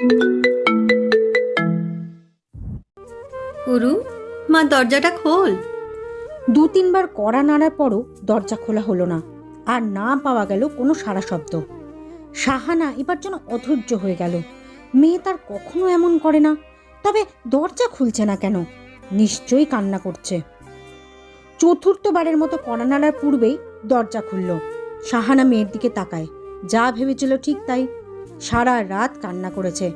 উরু, মা, দরজাটা খোল। দু তিনবার কড়া নাড়ার পরও দরজা খোলা হলো না, আর না পাওয়া গেল কোনো সারা শব্দ। সাহানা এবার যেন অধৈর্য হয়ে গেল। মেয়ে তার কখনো এমন করে না, তবে দরজা খুলছে না কেন? নিশ্চয়ই কান্না করছে। চতুর্থবারের মতো কড়া নাড়ার পূর্বেই দরজা খুলল। সাহানা মেয়ের দিকে তাকায়। যা ভেবেছিল ঠিক তাই সারা রাত কান্না করেছে।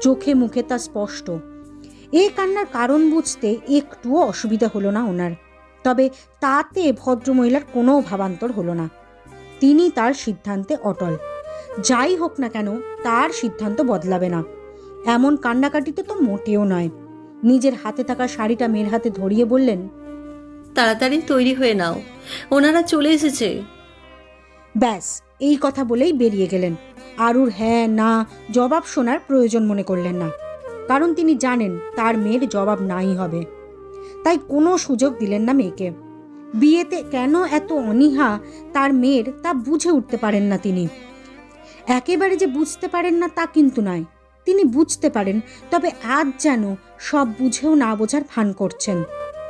চোখে মুখে তা স্পষ্ট। এই কান্নার কারণ বুঝতে একটুও অসুবিধা হলো না ওনার। তবে তাতে ভদ্রমহিলার কোনো ভাবান্তর হলো না। তিনি তার সিদ্ধান্তে অটল। যাই হোক না কেন তার সিদ্ধান্ত বদলাবে না। এমন কান্নাকাটিতে তো মোটেও নয়। নিজের হাতে থাকা শাড়িটা মেয়ের হাতে ধরিয়ে বললেন তাড়াতাড়ি তৈরি হয়ে নাও। ওনারা চলে এসেছে। ব্যাস এই কথা বলেই বেরিয়ে গেলেন। আরুর হ্যাঁ না, জবাব শোনার প্রয়োজন মনে করলেন না। কারণ তিনি জানেন তার মেয়ের জবাব নাই হবে। তাই কোনো সুযোগ দিলেন না মেয়েকে। বিয়েতে কেন এত অনীহা, তার মেয়ের তা বুঝে উঠতে পারেন না তিনি। একেবারে যে বুঝতে পারেন না তা কিন্তু নয়। তিনি বুঝতে পারেন, তবে আজ যেন সব বুঝেও না বোঝার ভান করছেন।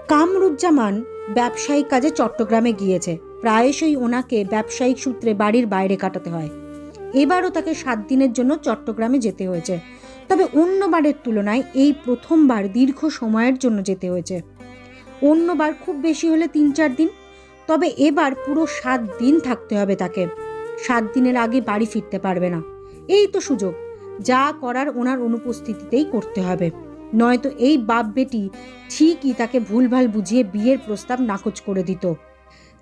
কামরুজ্জামান ব্যবসায়িক কাজে চট্টগ্রামে গিয়েছে। প্রায়শই ওনাকে ব্যবসায়িক সূত্রে বাড়ির বাইরে কাটাতে হয়। এবারও তাকে সাত দিনের জন্য চট্টগ্রামে যেতে হয়েছে। তবে অন্যবারের তুলনায় এই প্রথমবার দীর্ঘ সময়ের জন্য যেতে হয়েছে। অন্যবার খুব বেশি হলে তিন চার দিন, তবে এবার পুরো সাত দিন থাকতে হবে তাকে। সাত দিনের আগে বাড়ি ফিরতে পারবে না। এই তো সুযোগ, যা করার ওনার অনুপস্থিতিতেই করতে হবে। নয়তো এই বাপ বেটি ঠিকই তাকে ভুলভাল বুঝিয়ে বিয়ের প্রস্তাব নাকচ করে দিত।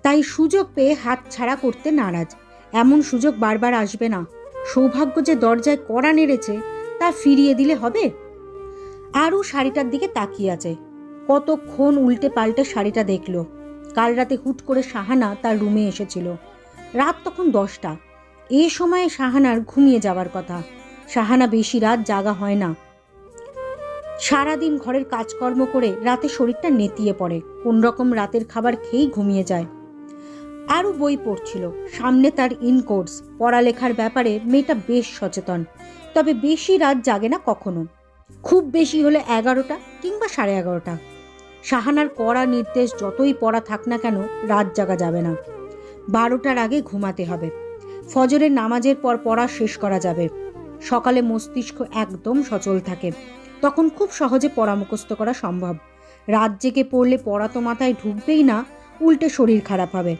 তাই সুযোগ পেয়ে হাত ছাড়া করতে নারাজ। এমন সুযোগ বারবার আসবে না। সৌভাগ্য যে দরজায় কড়া নেড়েছে, তা ফিরিয়ে দিলে হবে? আরও শাড়িটার দিকে তাকিয়ে আছে। কতক্ষণ উল্টে পাল্টে শাড়িটা দেখল। কাল রাতে হুট করে সাহানা তার রুমে এসেছিল। রাত তখন দশটা। এ সময়ে সাহানার ঘুমিয়ে যাওয়ার কথা। সাহানা বেশি রাত জাগা হয় না। সারাদিন ঘরের কাজকর্ম করে রাতে শরীরটা নেতিয়ে পড়ে। কোন রকম রাতের খাবার খেয়েই ঘুমিয়ে যায়। আরও বই পড়ছিল। সামনে তার ইনকোর্স পড়ালেখার ব্যাপারে মেয়েটা বেশ সচেতন। তবে বেশি রাত জাগে না কখনো। খুব বেশি হলে এগারোটা কিংবা সাড়ে এগারোটা। সাহানার কড়া নির্দেশ যতই পড়া থাক না কেন, রাত জাগা যাবে না। বারোটার আগে ঘুমাতে হবে। ফজরের নামাজের পর পড়া শেষ করা যাবে। সকালে মস্তিষ্ক একদম সচল থাকে। তখন খুব সহজে পড়া মুখস্থ করা সম্ভব। রাত জেগে পড়লে পড়া তো মাথায় ঢুকবেই না, উল্টে শরীর খারাপ হবে।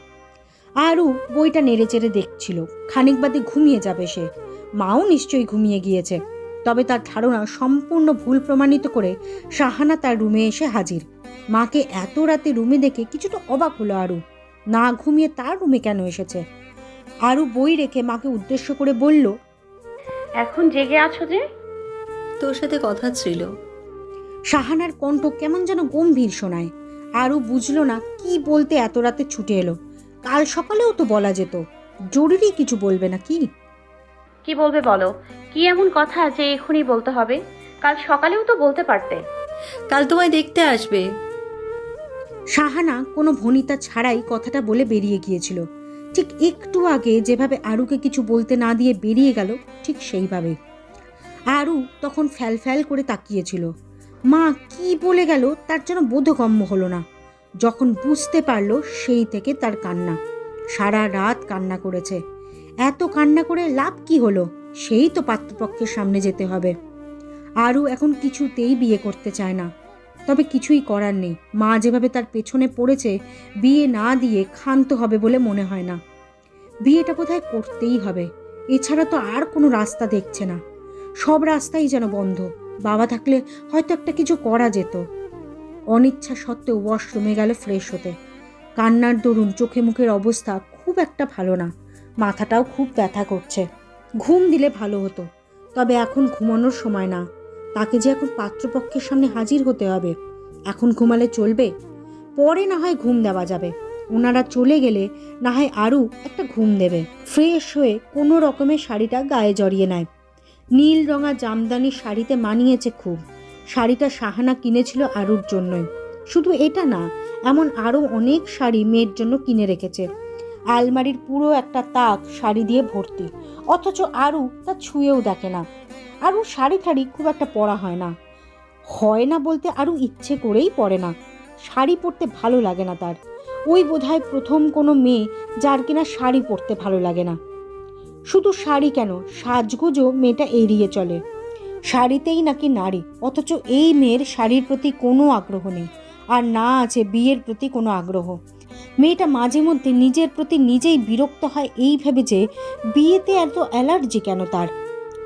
আরও বইটা নেড়ে চেড়ে দেখছিল। খানিক বাদে ঘুমিয়ে যাবে সে। মাও নিশ্চয়ই ঘুমিয়ে গিয়েছে। তবে তার ধারণা সম্পূর্ণ ভুল প্রমাণিত করে সাহানা তার রুমে এসে হাজির। মাকে এত রাতে রুমে দেখে কিছুটা অবাক হলো আরু। না ঘুমিয়ে তার রুমে কেন এসেছে? আরু বই রেখে মাকে উদ্দেশ্য করে বলল এখন জেগে আছো যে? তোর সাথে কথা ছিল। সাহানার কণ্ঠ কেমন যেন গম্ভীর শোনায়। আরও বুঝলো না কি বলতে এত রাতে ছুটে এলো। কাল সকালেও তো বলা যেত জরুরি কিছু বলবে না কি কি বলবে বলো? কি এমন কথা যে এখনই বলতে হবে? কাল সকালেও তো বলতে পারতে। কাল তোমায় দেখতে আসবে। সাহানা কোনো ভনিতা ছাড়াই কথাটা বলে বেরিয়ে গিয়েছিল। ঠিক একটু আগে যেভাবে আরুকে কিছু বলতে না দিয়ে বেরিয়ে গেল ঠিক সেইভাবে। আরু তখন ফ্যাল ফ্যাল করে তাকিয়েছিল। মা কি বলে গেল? তার যেন বোধগম্য হলো না। যখন বুঝতে পারল সেই থেকে তার কান্না। সারা রাত কান্না করেছে। এত কান্না করে লাভ কি হলো? সেই তো পাত্রপক্ষের সামনে যেতে হবে। আরও এখন কিছুতেই বিয়ে করতে চায় না। তবে কিছুই করার নেই। মা যেভাবে তার পেছনে পড়েছে, বিয়ে না দিয়ে ক্ষান্ত হবে বলে মনে হয় না। বিয়েটা বোধহয় করতেই হবে। এছাড়া তো আর কোনো রাস্তা দেখছে না। সব রাস্তাই যেন বন্ধ। বাবা থাকলে হয়তো একটা কিছু করা যেত। অনিচ্ছা সত্ত্বেও ওয়াশরুমে গেল ফ্রেশ হতে। কান্নার দরুন চোখে মুখের অবস্থা খুব একটা ভালো না। মাথাটাও খুব ব্যথা করছে। ঘুম দিলে ভালো হতো, তবে এখন ঘুমানোর সময় না। তাকে যে এখন পাত্রপক্ষের সামনে হাজির হতে হবে। এখন ঘুমালে চলবে? পরে না হয় ঘুম দেওয়া যাবে। ওনারা চলে গেলে না হয় আরও একটা ঘুম দেবে। ফ্রেশ হয়ে কোনো রকমের শাড়িটা গায়ে জড়িয়ে নেয়। নীল রঙা জামদানি শাড়িতে মানিয়েছে খুব। শাড়িটা সাহানা কিনেছিল আরুর জন্যই। শুধু এটা না, এমন আরও অনেক শাড়ি মেয়ের জন্য কিনে রেখেছে। আলমারির পুরো একটা তাক শাড়ি দিয়ে ভর্তি। অথচ আরু তা ছুঁয়েও দেখে না। আরও শাড়ি ঠাড়ি খুব একটা পরা হয় না। হয় না বলতে আরও ইচ্ছে করেই পরে না। শাড়ি পরতে ভালো লাগে না তার। ওই বোধহয় প্রথম কোনো মেয়ে যার কিনা শাড়ি পরতে ভালো লাগে না। শুধু শাড়ি কেন, সাজগোজও মেয়েটা এড়িয়ে চলে। শাড়িতেই নাকি নারী, অথচ এই মেয়ের শাড়ির প্রতি কোনো আগ্রহ নেই, আর না আছে বিয়ের প্রতি কোনো আগ্রহ। মেয়েটা মাঝে মধ্যে নিজের প্রতি নিজেই বিরক্ত হয় এই ভেবে যে বিয়েতে এত অ্যালার্জি কেন তার?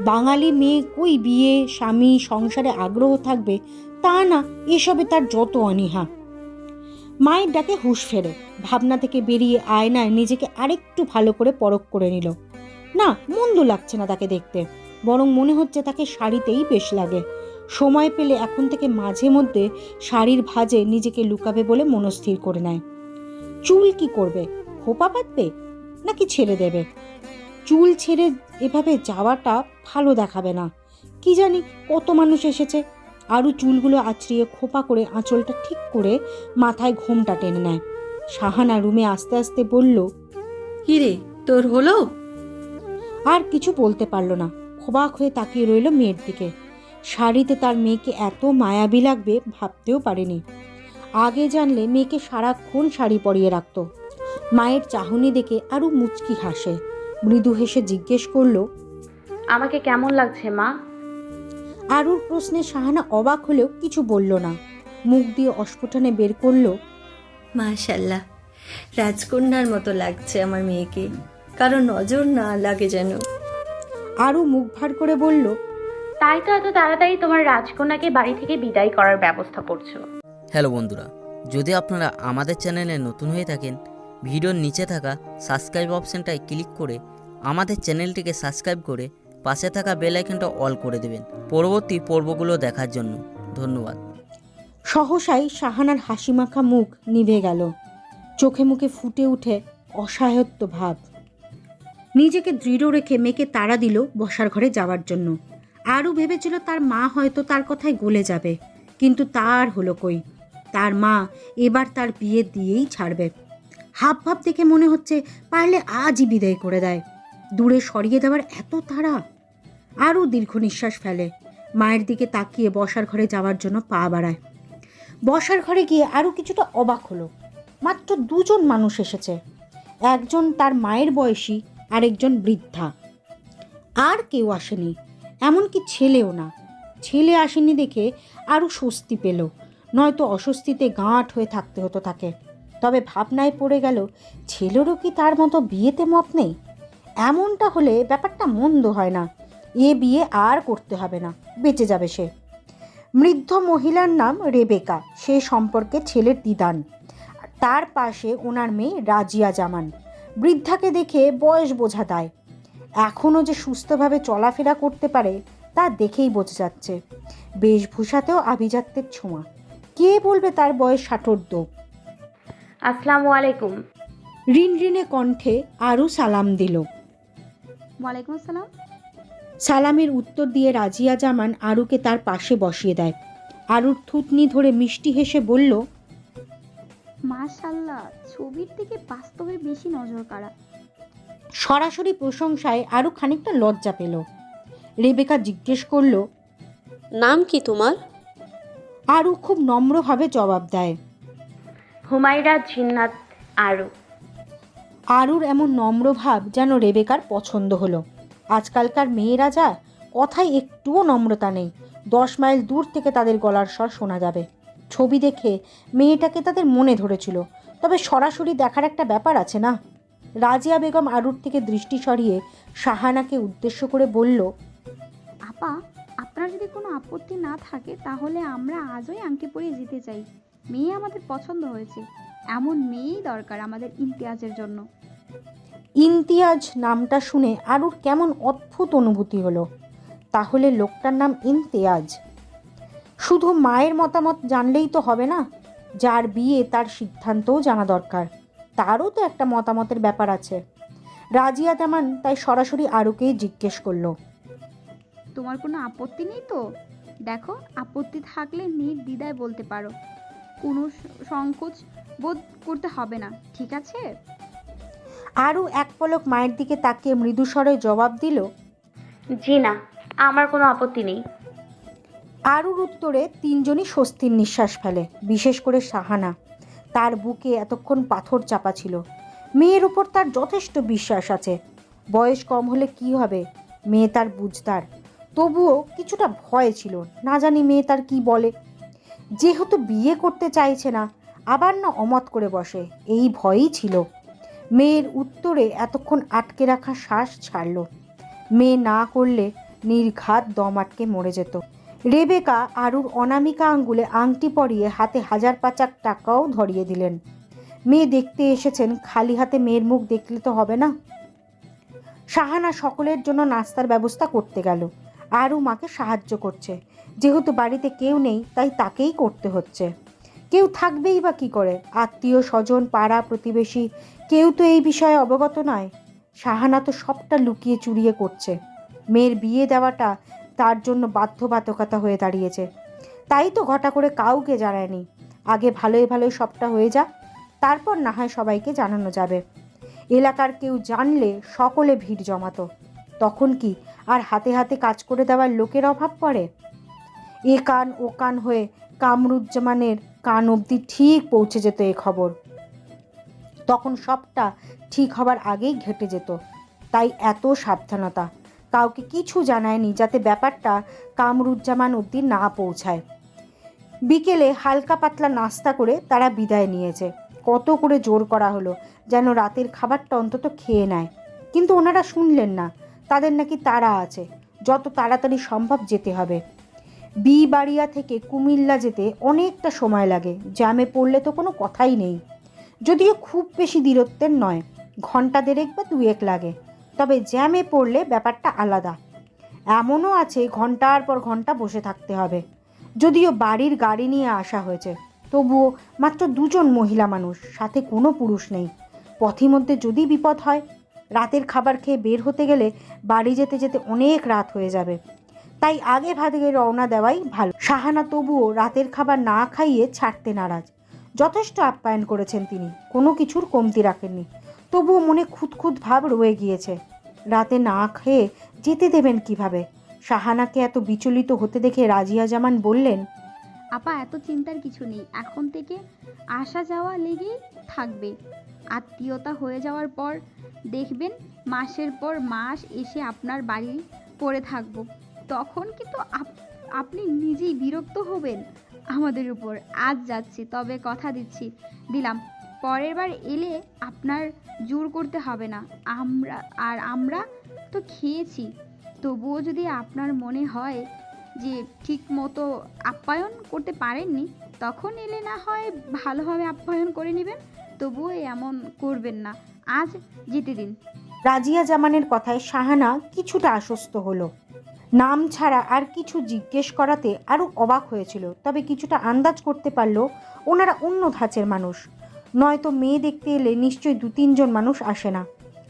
বাঙালি মেয়ে কই বিয়ে, স্বামী, সংসারে আগ্রহ থাকবে? তা না, এসবে তার যত অনীহা। মায়ের ডাকে হুঁশ ফেরে, ভাবনা থেকে বেরিয়ে আয়নায় নিজেকে আরেকটু ভালো করে পরখ করে নিল। না, মন্দ লাগছে না তাকে দেখতে। বরং মনে হচ্ছে তাকে শাড়িতেই বেশ লাগে। সময় পেলে এখন থেকে মাঝে মধ্যে শাড়ির ভাঁজে নিজেকে লুকাবে বলে মনস্থির করে নেয়। চুল কি করবে? খোপা পাতবে? নাকি ছেড়ে দেবে? চুল ছেড়ে এভাবে যাওয়াটা ভালো দেখাবে না। কি জানি কত মানুষ এসেছে। আরও চুলগুলো আছড়িয়ে খোপা করে আঁচলটা ঠিক করে মাথায় ঘোমটা টেনে নেয়। সাহানা রুমে আস্তে আস্তে বলল কি রে তোর হলো? আর কিছু বলতে পারল না। অবাক হয়ে তাকিয়ে রইল মেয়ের দিকে। শাড়িতে তার মেয়েকে এত মায়াবী লাগবে ভাবতেও পারেনি। আগে জানলে মেয়েকে সারাক্ষণ শাড়ি পরিয়ে রাখত। মায়ের চাহনি দেখে আরও মুচকি হাসে। মৃদু হেসে জিজ্ঞেস করল আমাকে কেমন লাগছে মা? আরুর প্রশ্নে সাহানা অবাক হলেও কিছু বলল না। মুখ দিয়ে অস্ফুটনে বের করল মাশাল্লাহ রাজকন্যার মতো লাগছে আমার মেয়েকে। কারও নজর না লাগে যেন। আরও মুখ ভার করে বলল তাই তো এত তাড়াতাড়ি তোমার রাজকন্যাকে বাড়ি থেকে বিদায় করার ব্যবস্থা করছ। হ্যালো বন্ধুরা যদি আপনারা আমাদের চ্যানেলে নতুন হয়ে থাকেন ভিডিওর নিচে থাকা সাবস্ক্রাইব অপশানটায় ক্লিক করে আমাদের চ্যানেলটিকে সাবস্ক্রাইব করে পাশে থাকা বেল আইকনটা অল করে দেবেন পরবর্তী পর্বগুলো দেখার জন্য। ধন্যবাদ। সহসাই সাহানার হাসিমাখা মুখ নিভে গেল। চোখে মুখে ফুটে উঠে অসহায়ত্ব ভাব। নিজেকে দৃঢ় রেখে মেয়েকে তাড়া দিল বসার ঘরে যাওয়ার জন্য। আরও ভেবেছিল তার মা হয়তো তার কথায় গলে যাবে, কিন্তু তার হলো কই? তার মা এবার তার বিয়ে দিয়েই ছাড়বে। হাব ভাব দেখে মনে হচ্ছে পারলে আজই বিদায় করে দেয়। দূরে সরিয়ে দেওয়ার এত তাড়া। আরও দীর্ঘ নিঃশ্বাস ফেলে। মায়ের দিকে তাকিয়ে বসার ঘরে যাওয়ার জন্য পা বাড়ায়। বসার ঘরে গিয়ে আরও কিছুটা অবাক হলো। মাত্র দুজন মানুষ এসেছে। একজন তার মায়ের বয়সী আরেকজন বৃদ্ধা। আর কেউ আসেনি, এমনকি ছেলেও না। ছেলে আসেনি দেখে আরও স্বস্তি পেল, নয়তো অস্বস্তিতে গাঁট হয়ে থাকতে হতো তাকে। তবে ভাবনায় পড়ে গেল, ছেলেরও কি তার মতো বিয়েতে মত নেই? এমনটা হলে ব্যাপারটা মন্দ হয় না। এ বিয়ে আর করতে হবে না, বেঁচে যাবে সে। মৃদ্ধ মহিলার নাম রেবেকা, সে সম্পর্কে ছেলের দিদান। তার পাশে ওনার মেয়ে রাজিয়া জামান। বৃদ্ধাকে দেখে বয়স বোঝা দেয় এখনও যে সুস্থভাবে চলাফেরা করতে পারে তা দেখেই বোঝা যাচ্ছে। বেশভূষাতেও আভিজাত্যের ছোঁয়া। কে বলবে তার বয়স ষাটোর্ধ? আসসালামু আলাইকুম। রিন রিনে কণ্ঠে আরও সালাম দিল। ওয়ালাইকুম আসসালাম। সালামের উত্তর দিয়ে রাজিয়া জামান আরুকে তার পাশে বসিয়ে দেয়। আরুর থুতনি ধরে মিষ্টি হেসে বলল মাশাল্লাহ। ছবির থেকে বাস্তবে বেশি নজর কাড়া সরাসরি প্রশংসায় আরও খানিকটা লজ্জা পেল। রেবেকা জিজ্ঞেস করল নাম কি তোমার? আরও খুব নম্রভাবে জবাব দেয়। হুমায়রা জিন্নাত আরু। আরুর এমন নম্র ভাব যেন রেবেকার পছন্দ হলো। আজকালকার মেয়েরা যা কথায় একটুও নম্রতা নেই। দশ মাইল দূর থেকে তাদের গলার স্বর শোনা যাবে। ছবি দেখে মেয়েটাকে তাদের মনে ধরেছিল। তবে সরাসরি দেখার একটা ব্যাপার আছে না? রাজিয়া বেগম আরুর থেকে দৃষ্টি সরিয়ে সাহানাকে উদ্দেশ্য করে বলল আপা আপনার যদি কোনো আপত্তি না থাকে তাহলে আমরা আজই আংটি পরিয়ে যেতে চাই। মেয়ে আমাদের পছন্দ হয়েছে। এমন মেয়েই দরকার আমাদের ইমতিয়াজের জন্য। ইমতিয়াজ নামটা শুনে আরুর কেমন অদ্ভুত অনুভূতি হলো। তাহলে লোকটার নাম ইমতিয়াজ। শুধু মায়ের মতামত জানলেই তো হবে না? যার বিয়ে তার সিদ্ধান্তও জানা দরকার। তারও তো একটা মতামতের ব্যাপার আছে। রাজিয়া জামান তাই সরাসরি আরুকেই জিজ্ঞেস করল। তোমার কোনো আপত্তি নেই তো? দেখো আপত্তি থাকলে নির্দ্বিধায় বলতে পারো। কোনো সংকোচ বোধ করতে হবে না ঠিক আছে? আরও এক পলক মায়ের দিকে তাকিয়ে মৃদুস্বরে জবাব দিল জি না আমার কোনো আপত্তি নেই। আরুর উত্তরে তিনজনই স্বস্তির নিঃশ্বাস ফেলে, বিশেষ করে সাহানা। তার বুকে এতক্ষণ পাথর চাপা ছিল। মেয়ের উপর তার যথেষ্ট বিশ্বাস আছে। বয়স কম হলে কি হবে? মেয়ে তার বুঝতার তবুও কিছুটা ভয় ছিল। না জানি মেয়ে তার কি বলে। যেহেতু বিয়ে করতে চাইছে না, আবার না অমত করে বসে, এই ভয়ই ছিল। মেয়ের উত্তরে এতক্ষণ আটকে রাখা শ্বাস ছাড়ল। মেয়ে না করলে নির্ঘাত দম আটকে মরে যেত। রেবেকা আরুর অনামিকা আঙ্গুলে আংটি পরিয়ে হাতে হাজার পাঁচাক টাকাও ধরিয়ে দিলেন। মেয়ে দেখতে এসেছেন, খালি হাতে মেয়ের মুখ দেখলে তো হবে না। সাহানা সকলের জন্য নাস্তার ব্যবস্থা করতে গেল। আরও মাকে সাহায্য করছে। যেহেতু বাড়িতে কেউ নেই, তাই তাকেই করতে হচ্ছে। কেউ থাকবেই বা কী করে? আত্মীয় স্বজন, পাড়া প্রতিবেশী, কেউ তো এই বিষয়ে অবগত নয়। সাহানা তো সবটা লুকিয়ে চুরিয়ে করছে। মেয়ের বিয়ে দেওয়াটা তার জন্য বাধ্যবাধকতা হয়ে দাঁড়িয়েছে। তাই তো ঘটা করে কাউকে জানায়নি। আগে ভালোই ভালোই সবটা হয়ে যাক তারপর না হয় সবাইকে জানানো যাবে। এলাকার কেউ জানলে সকলে ভিড় জমাতো। তখন কি আর হাতে হাতে কাজ করে দেওয়ার লোকের অভাব পড়ে? এ কান ও কান হয়ে কামরুজ্জামানের কান অবধি ঠিক পৌঁছে যেত এ খবর। তখন সবটা ঠিক হবার আগেই ঘেটে যেত। তাই এত সাবধানতা। কাউকে কিছু জানায়নি যাতে ব্যাপারটা কামরুজ্জামান অবধি না পৌঁছায়। বিকেলে হালকা পাতলা নাস্তা করে তারা বিদায় নিয়েছে। কত করে জোর করা হলো যেন রাতের খাবারটা অন্তত খেয়ে নেয়। কিন্তু ওনারা শুনলেন না, তাদের নাকি তাড়া আছে, যত তাড়াতাড়ি সম্ভব যেতে হবে। বিবাড়িয়া থেকে কুমিল্লা যেতে অনেকটা সময় লাগে, জ্যামে পড়লে তো কোনো কথাই নেই। যদিও খুব বেশি দূরত্বের নয় ঘণ্টা দেড়েক বা দুয়েক লাগে। তবে জ্যামে পড়লে ব্যাপারটা আলাদা। এমনও আছে, ঘণ্টার পর ঘণ্টা বসে থাকতে হবে। যদিও বাড়ির গাড়ি নিয়ে আসা হয়েছে, তবুও মাত্র দুজন মহিলা মানুষ, সাথে কোনো পুরুষ নেই। পথিমধ্যে যদি বিপদ হয়, রাতের খাবার খেয়ে বের হতে গেলে বাড়ি যেতে যেতে অনেক রাত হয়ে যাবে। তাই আগে ভাগে রওনা দেওয়াই ভালো। সাহানা তবুও রাতের খাবার না খাইয়ে ছাড়তে নারাজ। যথেষ্ট আপ্যায়ন করেছেন তিনি, কোনো কিছুর কমতি রাখেননি। তবুও মনে খুঁতখুত ভাব রয়ে গিয়েছে। রাতে না খেয়ে যেতে দেবেন কীভাবে? সাহানাকে এত বিচলিত হতে দেখে রাজিয়া জামান বললেন, আপা, এত চিন্তার কিছু নেই। এখন থেকে আসা যাওয়া লেগেই থাকবে। আত্মীয়তা হয়ে যাওয়ার পর দেখবেন মাসের পর মাস এসে আপনার বাড়ি পড়ে থাকব। তখন কিন্তু আপ- আপনি নিজেই বিরক্ত হবেন আমাদের উপর। আজ যাচ্ছি, তবে কথা দিচ্ছি, দিলাম। পরের বার এলে আপনার জোর করতে হবে না। আমরা, আর আমরা তো খেয়েছি। তবুও যদি আপনার মনে হয় যে ঠিক মতো আপ্যায়ন করতে পারেননি, তখন এলে না হয় ভালোভাবে আপ্যায়ন করে নেবেন। তবুও এমন করবেন না। আজ যেতে দিন। রাজিয়া জামানের কথায় শাহানা কিছুটা আশ্বস্ত হলো। নাম ছাড়া আর কিছু জিজ্ঞেস করাতে আরও অবাক হয়েছিল, তবে কিছুটা আন্দাজ করতে পারল ওনারা অন্য ধাঁচের মানুষ। নয়তো মেয়ে দেখতে এলে নিশ্চয়ই দু তিনজন মানুষ আসে না।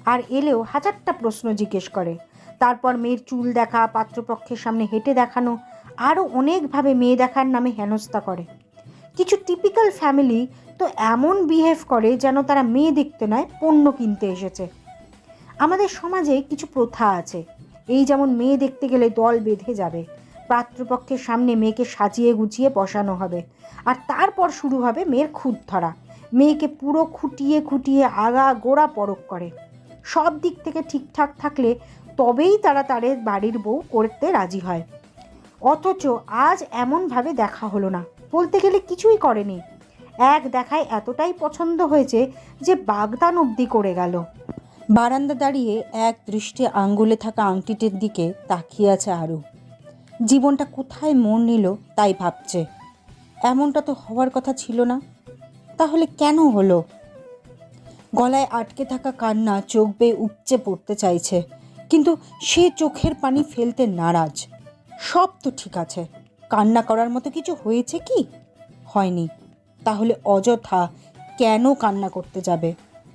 আর এলেও হাজারটা প্রশ্ন জিজ্ঞেস করে। তারপর মেয়ের চুল দেখা, পাত্রপক্ষের সামনে হেঁটে দেখানো, আরও অনেকভাবে মেয়ে দেখার নামে হেনস্থা করে। কিছু টিপিক্যাল ফ্যামিলি তো এমন বিহেভ করে যেন তারা মেয়ে দেখতে নয়, পণ্য কিনতে এসেছে। আমাদের সমাজে কিছু প্রথা আছে। এই যেমন মেয়ে দেখতে গেলে দল বেঁধে যাবে, পাত্রপক্ষের সামনে মেয়েকে সাজিয়ে গুছিয়ে বসানো হবে, আর তারপর শুরু হবে মেয়ের খুদ ধরা মেয়েকে পুরো খুঁটিয়ে খুঁটিয়ে আগা গোড়া পরক করে। সব দিক থেকে ঠিকঠাক থাকলে তবেই তারা তাদের বাড়ির বউ করতে রাজি হয়। অথচ আজ এমনভাবে দেখা হলো না। বলতে গেলে কিছুই করেনি। এক দেখায় এতটাই পছন্দ হয়েছে যে বাগদান অবধি করে গেল। বারান্দা দাঁড়িয়ে এক দৃষ্টি আঙ্গুলে থাকা আংটিটির দিকে তাকিয়ে আছে আরু। জীবনটা কোথায় মন নিল তাই ভাবছে। এমনটা তো হওয়ার কথা ছিল না। তাহলে কেন হলো? গলায় আটকে থাকা কান্না চোখ বেয়ে উপচে পড়তে চাইছে, কিন্তু সে চোখের পানি ফেলতে নারাজ। সব তো ঠিক আছে, কান্না করার মতো কিছু হয়েছে কি? হয়নি। তাহলে অযথা কেন কান্না করতে যাবে?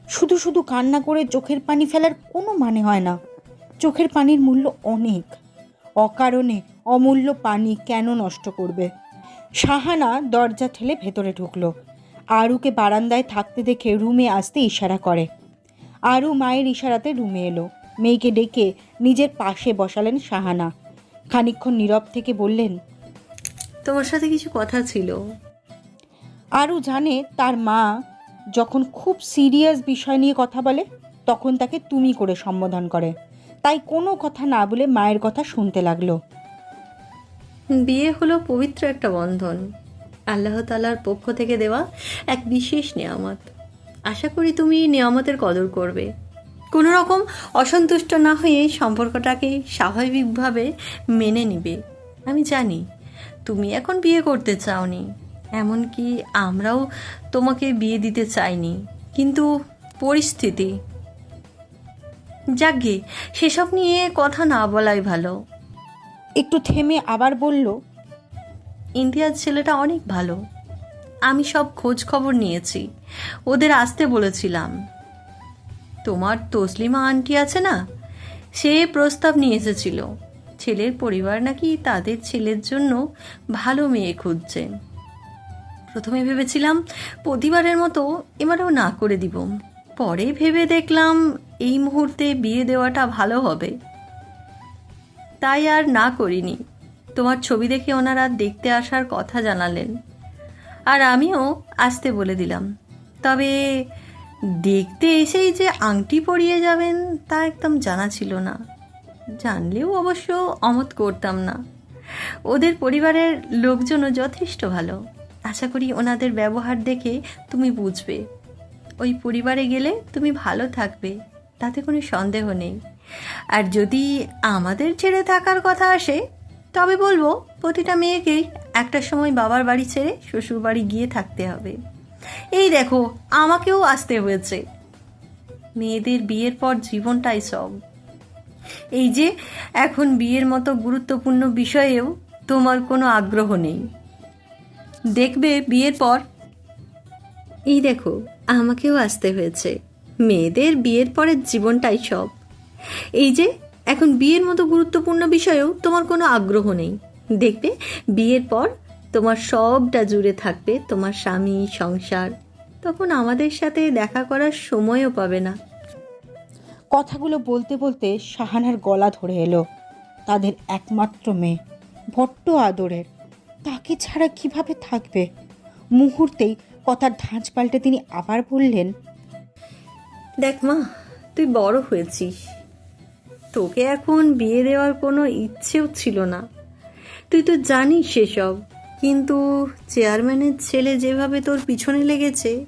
শুধু শুধু কান্না করে চোখের পানি ফেলার কোনো মানে হয় না। চোখের পানির মূল্য অনেক। অকারণে অমূল্য পানি কেন নষ্ট করবে? সাহানা দরজা ঠেলে ভেতরে ঢুকলো। আরুকে বারান্দায় থাকতে দেখে রুমে আসতে ইশারা করে। আরু মায়ের ইশারাতে রুমে এলো। মেয়েকে ডেকে নিজের পাশে বসালেন সাহানা খানিকক্ষণ নীরব থেকে বললেন তোমার সাথে কিছু কথা ছিল? আরও জানে তার মা যখন খুব সিরিয়াস বিষয় নিয়ে কথা বলে তখন তাকে তুমি করে সম্বোধন করে। তাই কোনো কথা না বলে মায়ের কথা শুনতে লাগল। বিয়ে হলো পবিত্র একটা বন্ধন। আল্লাহ তালার পক্ষ থেকে দেওয়া এক বিশেষ নিয়ামত। আশা করি তুমি নিয়ামতের কদর করবে। কোনো রকম অসন্তুষ্ট না হয়ে সম্পর্কটাকে স্বাভাবিকভাবে মেনে নিবে। আমি জানি, তুমি এখন বিয়ে করতে চাওনি, এমনকি আমরাও তোমাকে বিয়ে দিতে চাইনি, কিন্তু পরিস্থিতি। যাকগে সেসব নিয়ে কথা না বলাই ভালো। একটু থেমে আবার বলল ইন্ডিয়ার ছেলেটা অনেক ভালো। আমি সব খোঁজ খবর নিয়েছি। ওদের আসতে বলেছিলাম। তোমার তসলিমা আন্টি আছে না? সে প্রস্তাব নিয়ে এসেছিল। ছেলের পরিবার নাকি তাদের ছেলের জন্য ভালো মেয়ে খুঁজছে। প্রথমে ভেবেছিলাম প্রতিবারের মতো এবারেও না করে দিব। পরে ভেবে দেখলাম এই মুহূর্তে বিয়ে দেওয়াটা ভালো হবে। তাই আর না করিনি। তোমার ছবি দেখে ওনারা দেখতে আসার কথা জানালেন। আর আমিও আসতে বলে দিলাম। তবে দেখতে এসেই যে আংটি পরিয়ে যাবেন তা একদম জানা ছিল না। জানলেও অবশ্য অমত করতাম না। ওদের পরিবারের লোকজনও যথেষ্ট ভালো। আশা করি ওনাদের ব্যবহার দেখে তুমি বুঝবে। ওই পরিবারে গেলে তুমি ভালো থাকবে, তাতে কোনো সন্দেহ নেই। আর যদি আমাদের ছেড়ে থাকার কথা আসে তবে বলব, প্রতিটা মেয়েকেই একটা সময় বাবার বাড়ি ছেড়ে শ্বশুর বাড়ি গিয়ে থাকতে হবে। এই দেখো, আমাকেও আসতে হয়েছে। মেয়েদের বিয়ের পর জীবনটাই সব। এই যে, এখন বিয়ের মতো গুরুত্বপূর্ণ বিষয়েও তোমার কোনো আগ্রহ নেই। দেখবে বিয়ের পর। এই দেখো, আমাকেও আসতে হয়েছে। মেয়েদের বিয়ের পরের জীবনটাই সব। এই যে এখন বিয়ের মতো গুরুত্বপূর্ণ বিষয়েও তোমার কোনো আগ্রহ নেই। দেখবে বিয়ের পর তোমার সবটা জুড়ে থাকবে তোমার স্বামী সংসার। তখন আমাদের সাথে দেখা করার সময়ও পাবে না। কথাগুলো বলতে বলতে শাহানার গলা ধরে এলো। তাদের একমাত্র মেয়ে বড্ড আদরের। তাকে ছাড়া কীভাবে থাকবে? মুহূর্তেই কথার ধাঁচ পাল্টে তিনি আবার বললেন দেখ মা তুই বড় হয়েছিস। তোকে এখন বিয়ে দেওয়ার কোনো ইচ্ছেও ছিল না। তুই তো জানিস সেসব কিন্তু চেয়ারম্যানের ছেলে যেভাবে তোর পিছনে লেগেছে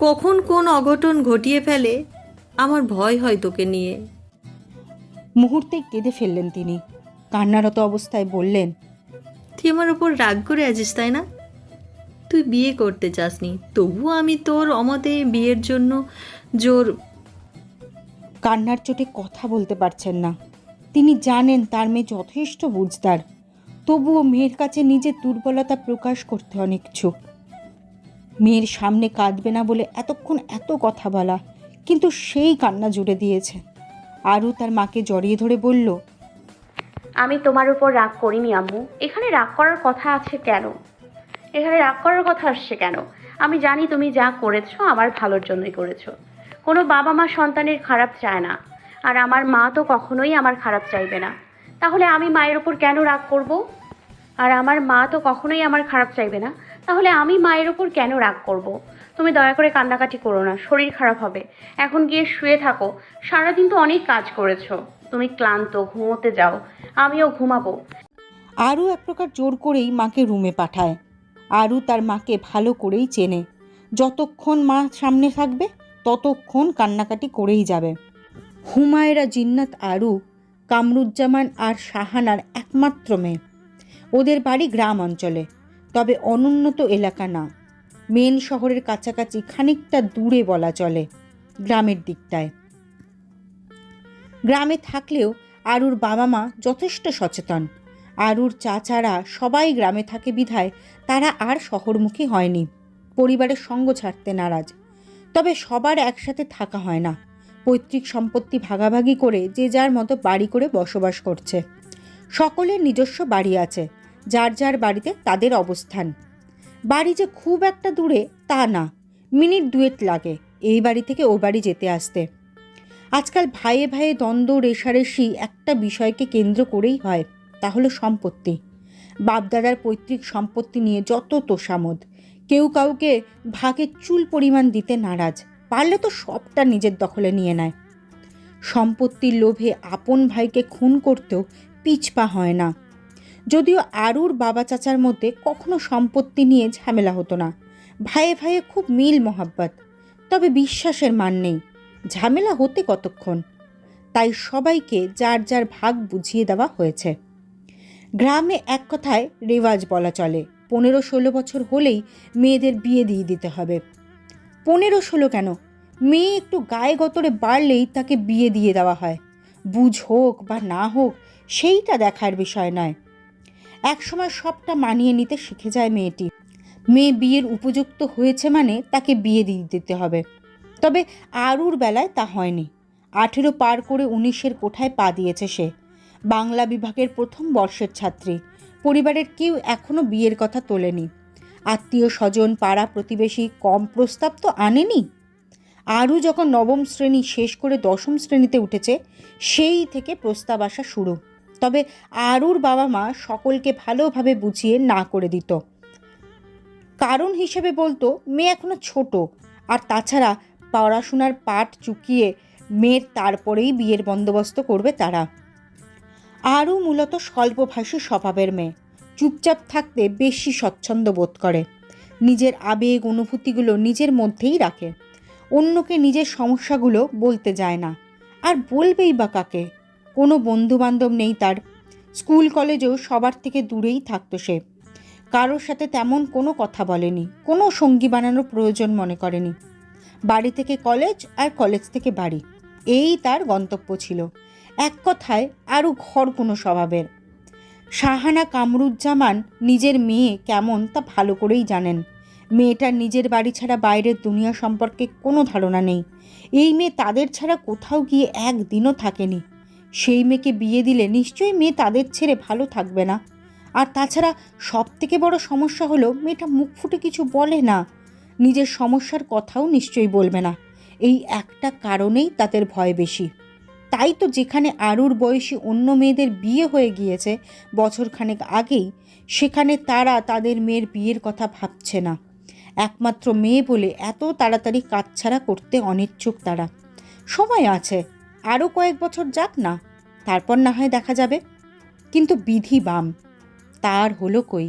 কখন কোন অঘটন ঘটিয়ে ফেলে আমার ভয় হয় তোকে নিয়ে। মুহূর্তে কেঁদে ফেললেন তিনি। কান্নারত অবস্থায় বললেন তুই আমার ওপর রাগ করে আছিস তাই না? তুই বিয়ে করতে চাসনি তবুও আমি তোর অমতে বিয়ের জন্য জোর কান্নার চোটে কথা বলতে পারছেন না। তিনি জানেন তার মেয়ে যথেষ্ট বুঝদার। তবুও মেয়ের কাছে নিজের দুর্বলতা প্রকাশ করতে চুপ মেয়ের সামনে কাঁদবে না বলে এতক্ষণ এত কথা বলা, কিন্তু সেই কান্না জুড়ে দিয়েছে। আরও তার মাকে জড়িয়ে ধরে বলল, আমি তোমার উপর রাগ করিনি, আম্মু। এখানে রাগ করার কথা আছে কেন? এখানে রাগ করার কথা আসছে কেন? আমি জানি তুমি যা করেছ, আমার ভালোর জন্যই করেছ। কোনো বাবা মা সন্তানের খারাপ চায় না। আর আমার মা তো কখনোই আমার খারাপ চাইবে না। তাহলে আমি মায়ের ওপর কেন রাগ করব? আর আমার মা তো কখনোই আমার খারাপ চাইবে না। তাহলে আমি মায়ের ওপর কেন রাগ করব? তুমি দয়া করে কান্নাকাটি করো না, শরীর খারাপ হবে। এখন গিয়ে শুয়ে থাকো। সারাদিন তো অনেক কাজ করেছ। তুমি ক্লান্ত, ঘুমোতে যাও। আমিও ঘুমাবো। আরও এক প্রকার জোর করেই মাকে রুমে পাঠায়। আরও তার মাকে ভালো করেই চেনে। যতক্ষণ মা সামনে থাকবে ততক্ষণ কান্নাকাটি করেই যাবে। হুমায়রা, জিন্নাত, আরু, কামরুজ্জামান আর শাহানার একমাত্র মেয়ে। ওদের বাড়ি গ্রাম অঞ্চলে, তবে অনুন্নত এলাকা না। মেন শহরের কাছাকাছি খানিকটা দূরে বলা চলে, গ্রামের দিকটায়। গ্রামে থাকলেও আরুর বাবা মা যথেষ্ট সচেতন। আরুর চাচারা সবাই গ্রামে থাকে বিধায় তারা আর শহরমুখী হয়নি। পরিবারের সঙ্গ ছাড়তে নারাজ। তবে সবার একসাথে থাকা হয় না। পৈতৃক সম্পত্তি ভাগাভাগি করে যে যার মতো বাড়ি করে বসবাস করছে। সকলের নিজস্ব বাড়ি আছে, যার যার বাড়িতে তাদের অবস্থান। বাড়ি যে খুব একটা দূরে, তা না। মিনিট দুয়েক লাগে এই বাড়ি থেকে ও বাড়ি যেতে আসতে। আজকাল ভাইয়ে ভাইয়ে দ্বন্দ্ব, রেশারেশি একটা বিষয়কে কেন্দ্র করেই হয়, তা হলো সম্পত্তি। বাপদাদার পৈতৃক সম্পত্তি নিয়ে যত তোষামোদ। কেউ কাউকে ভাগে চুল পরিমাণ দিতে নারাজ, পারলে তো সবটা নিজের দখলে নিয়ে নেয়। সম্পত্তির লোভে আপন ভাইকে খুন করতেও পিছপা হয় না। যদিও আরুর বাবা চাচার মধ্যে কখনো সম্পত্তি নিয়ে ঝামেলা হতো না, ভাইয়ে ভাইয়ে খুব মিল মহাব্বত, তবে বিশ্বাসের মান নেই, ঝামেলা হতে কতক্ষণ? তাই সবাইকে যার যার ভাগ বুঝিয়ে দেওয়া হয়েছে। গ্রামে এক কথায় রেওয়াজ বলা চলে পনেরো ষোলো বছর হলেই মেয়েদের বিয়ে দিয়ে দিতে হবে। পনেরো ষোলো কেন? মেয়ে একটু গায়ে গতরে বাড়লেই তাকে বিয়ে দিয়ে দেওয়া হয়। বুঝ হোক বা না হোক, সেইটা দেখার বিষয় নয়। একসময় সবটা মানিয়ে নিতে শিখে যায় মেয়েটি। মেয়ে বিয়ের উপযুক্ত হয়েছে মানে তাকে বিয়ে দিয়ে দিতে হবে। তবে আরুর বেলায় তা হয়নি। আঠেরো পার করে উনিশের কোঠায় পা দিয়েছে সে। বাংলা বিভাগের প্রথম বর্ষের ছাত্রী। পরিবারের কেউ এখনও বিয়ের কথা তোলেনি। আত্মীয় স্বজন, পাড়া প্রতিবেশী, কম প্রস্তাব তো আনেনি? আরও যখন নবম শ্রেণি শেষ করে দশম শ্রেণীতে উঠেছে, সেই থেকে প্রস্তাব আসা শুরু। তবে আরুর বাবা মা সকলকে ভালোভাবে বুঝিয়ে না করে দিত। কারণ হিসেবে বলতো, মেয়ে এখনও ছোট, আর তাছাড়া পড়াশোনার পাঠ চুকিয়ে মেয়ের তারপরেই বিয়ের বন্দোবস্ত করবে তারা। আরও মূলত স্বল্পভাষী স্বভাবের মেয়ে। চুপচাপ থাকতে বেশি স্বচ্ছন্দ বোধ করে। নিজের আবেগ অনুভূতিগুলো নিজের মধ্যেই রাখে। অন্যকে নিজের সমস্যাগুলো বলতে যায় না। আর বলবেই বা কাকে? কোনো বন্ধু বান্ধব নেই তার। স্কুল কলেজেও সবার থেকে দূরেই থাকতো সে। কারোর সাথে তেমন কোনো কথা বলেনি। কোনো সঙ্গী বানানোর প্রয়োজন মনে করেনি। বাড়ি থেকে কলেজ আর কলেজ থেকে বাড়ি। এই তার গন্তব্য ছিল। এক কথায় আরও ঘর কোনো স্বভাবের। শাহানা কামরুজ্জামান নিজের মেয়ে কেমন তা ভালো করেই জানেন। মেয়েটার নিজের বাড়ি ছাড়া বাইরের দুনিয়া সম্পর্কে কোনো ধারণা নেই। এই মেয়ে তাদের ছাড়া কোথাও গিয়ে একদিনও থাকেনি। সেই মেয়েকে বিয়ে দিলে নিশ্চয়ই মেয়ে তাদের ছেড়ে ভালো থাকবে না। আর তাছাড়া সব থেকে বড় সমস্যা হলো মেয়েটা মুখ ফুটে কিছু বলে না। নিজের সমস্যার কথাও নিশ্চয়ই বলবে না। এই একটা কারণেই তাদের ভয় বেশি। তাই তো যেখানে আরুর বয়সী অন্য মেয়েদের বিয়ে হয়ে গিয়েছে বছরখানেক আগেই, সেখানে তারা তাদের মেয়ের বিয়ের কথা ভাবছে না। একমাত্র মেয়ে বলে এত তাড়াতাড়ি কাজছাড়া করতে অনিচ্ছুক তারা। সময় আছে আরও কয়েক বছর যাক না, তারপর না হয় দেখা যাবে। কিন্তু বিধি বাম, তার হলো কই?